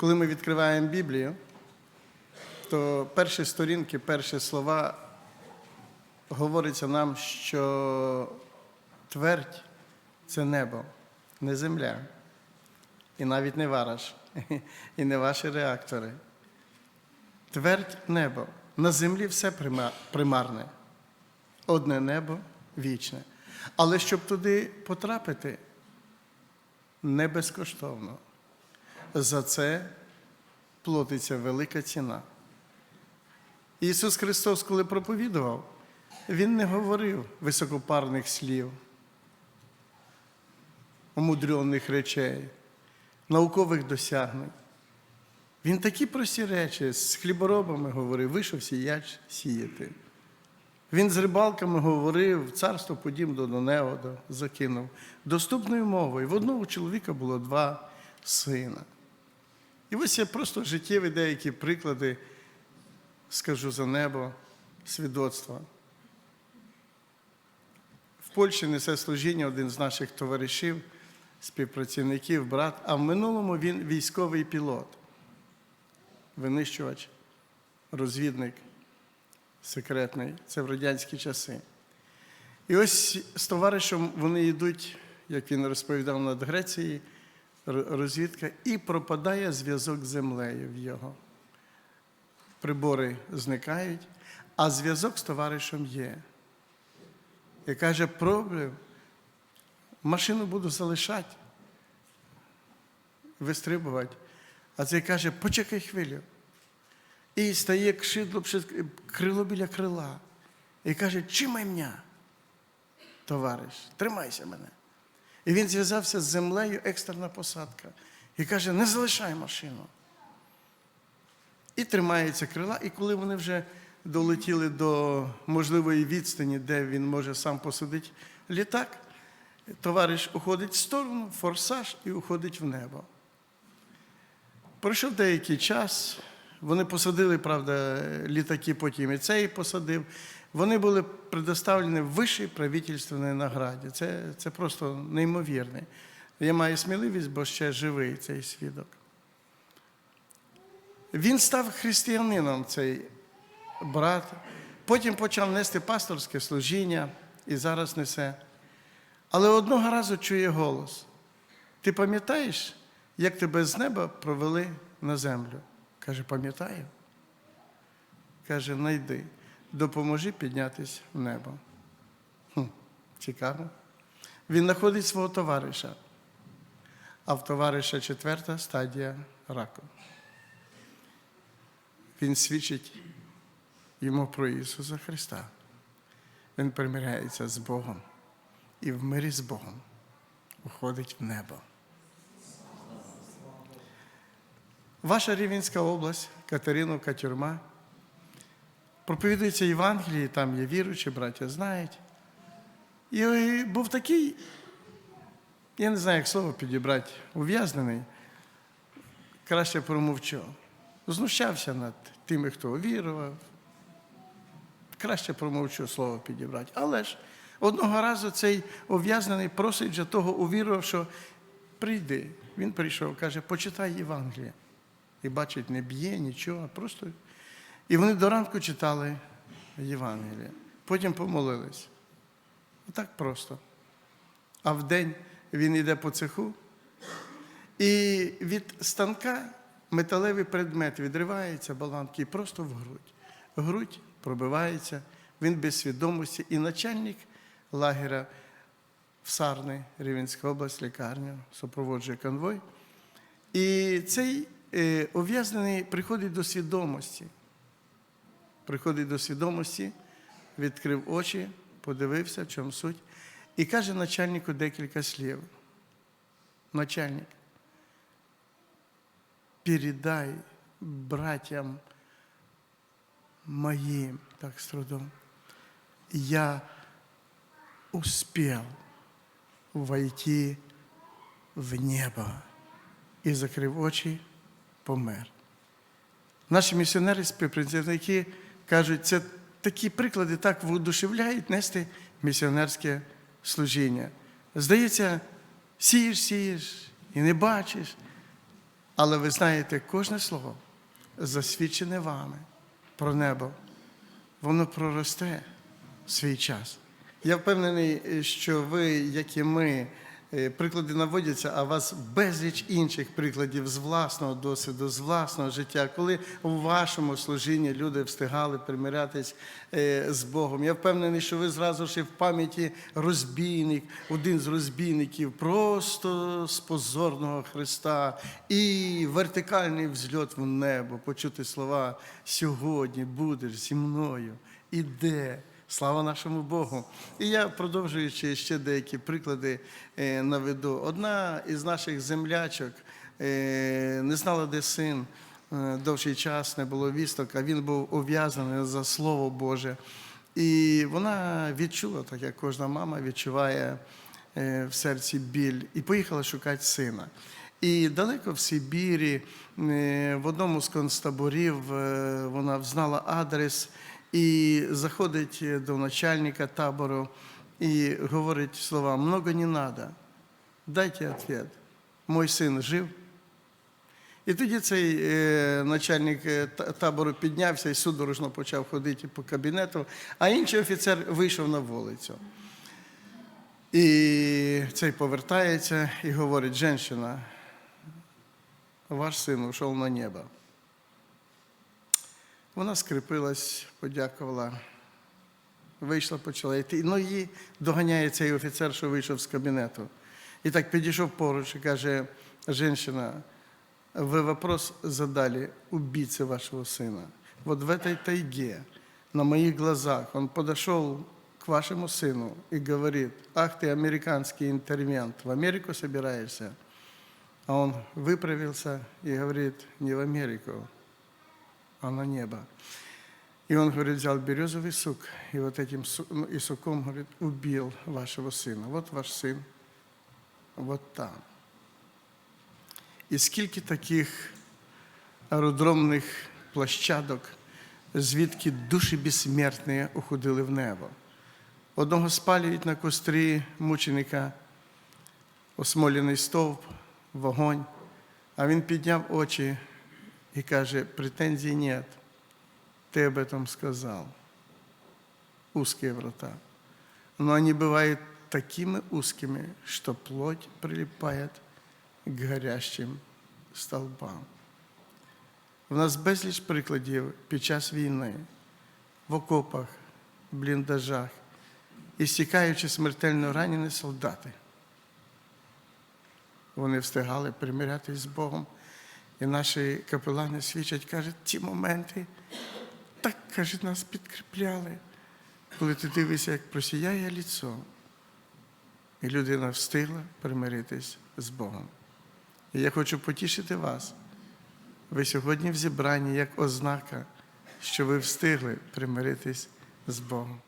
Коли ми відкриваємо Біблію, то перші сторінки, перші слова говориться нам, що твердь це небо, не земля, і навіть не вараж, і не ваші реактори. Твердь небо. На землі все примарне. Одне небо вічне. Але щоб туди потрапити, не безкоштовно. За це платиться велика ціна. Ісус Христос, коли проповідував, Він не говорив високопарних слів, омудрених речей, наукових досягнень. Він такі прості речі з хліборобами говорив, вийшов сіяч сіяти. Він з рибалками говорив, царство подім до Донеода закинув. Доступною мовою. В одного чоловіка було два сина. І ось я просто життєві деякі приклади скажу за небо, свідоцтва. В Польщі несе служіння один з наших товаришів, співпрацівників, брат, а в минулому він військовий пілот, винищувач, розвідник секретний. Це в радянські часи. І ось з товаришем вони йдуть, як він розповідав над Грецією, розвідка, і пропадає зв'язок з землею в його. Прибори зникають, а зв'язок з товаришем є. І каже, пробую, машину буду залишати, вистрибувати. А цей каже, почекай хвилю. І стає кшидло, крило біля крила. І каже, чимай мене, товариш, тримайся мене. І він зв'язався з землею, екстрена посадка. І каже, не залишай машину. І тримається крила. І коли вони вже долетіли до можливої відстані, де він може сам посадити літак, товариш уходить в сторону, форсаж і уходить в небо. Пройшов деякий час. Вони посадили, правда, літаки потім і цей посадив. Вони були предоставлені вищій правительственній награді. Це, це просто неймовірне. Я маю сміливість, бо ще живий цей свідок. Він став християнином, цей брат. Потім почав нести пасторське служіння і зараз несе. Але одного разу чує голос: Ти пам'ятаєш, як тебе з неба провели на землю? Каже, пам'ятаю. Каже, найди, допоможи піднятися в небо. Хм, цікаво. Він знаходить свого товариша, а в товариша четверта стадія раку. Він свідчить йому про Ісуса Христа. Він примиряється з Богом і в мирі з Богом уходить в небо. Ваша Рівненська область, Катериновка, тюрма. Проповідується Євангеліє, там є віруючі, браття знають. І був такий, я не знаю, як слово підібрати, ув'язнений, краще промовчу. Знущався над тими, хто увірував. Краще промовчу слово підібрати. Але ж одного разу цей ув'язнений просить вже того увірував, що прийди. Він прийшов, каже, почитай Євангеліє. І бачить, не б'є, нічого, просто. І вони до ранку читали Євангеліє. Потім помолились. Так просто. А вдень він йде по цеху, і від станка металевий предмет відривається баланки і просто в грудь. Грудь пробивається, він без свідомості. І начальник лагеря в Сарни, Рівенська область, лікарню, супроводжує конвой. І цей ув'язнений приходить до свідомості. Приходить до свідомості, відкрив очі, подивився, в чому суть, і каже начальнику декілька слів. Начальник, передай братьям моим, так с трудом, я успел войти в небо. І закрив очі, помер. Наші місіонери, співпрацівники кажуть, це такі приклади так воодушевляють нести місіонерське служіння. Здається, сієш, сієш і не бачиш. Але ви знаєте, кожне слово засвідчене вами про небо, воно проросте в свій час. Я впевнений, що ви, як і ми, приклади наводяться, а у вас безліч інших прикладів з власного досвіду, з власного життя, коли у вашому служінні люди встигали примирятись е, з Богом. Я впевнений, що ви зразу ж і в пам'яті розбійник, один з розбійників, просто з позорного Христа і вертикальний взльот в небо, почути слова сьогодні будеш зі мною. Іде. Слава нашому Богу. І я, продовжуючи ще деякі приклади, е, наведу. Одна із наших землячок е, не знала, де син. Е, Довший час не було вісток, а він був ув'язаний за Слово Боже. І вона відчула, так як кожна мама відчуває в серці біль, і поїхала шукати сина. І далеко в Сибірі, в одному з концтаборів, вона взнала адрес і заходить до начальника табору і говорить слова «много не надо, дайте ответ. Мой син жив. І тоді цей е, начальник е, табору піднявся і судорожно почав ходити по кабінету, а інший офіцер вийшов на вулицю. І цей повертається і говорить: женщина, ваш син ушов на небо. Вона скріпилась, подякувала, вийшла, почала йти. Ну, її доганяє цей офіцер, що вийшов з кабінету. І так підійшов поруч і каже: женщина, вы вопрос задали убийце вашего сына. Вот в этой тайге, на моих глазах, он подошел к вашему сыну и говорит, ах ты американский интервент, в Америку собираешься? А он выправился и говорит, не в Америку, а на небо. И он, говорит, взял березовый сук, и вот этим су- ну, и суком, говорит, убил вашего сына. Вот ваш сын, вот там. І скільки таких аеродромних площадок, звідки душі безсмертні уходили в небо. Одного спалюють на кострі мученика, осмолений стовп, вогонь, а він підняв очі і каже, претензій нет, ти об этом сказал. Узкие врата. Но они бывают такими узкими, что плоть прилипает к горящим столбам. У нас безліч прикладів під час війни, в окопах, в бліндажах, і стікаючи смертельно ранені солдати. Вони встигали примирятись з Богом. І наші капелани свідчать, кажуть, ті моменти так, каже, нас підкріпляли, коли ти дивишся, як просіяє ліцо, і людина встигла примиритись з Богом. І я хочу потішити вас. Ви сьогодні в зібранні як ознака, що ви встигли примиритись з Богом.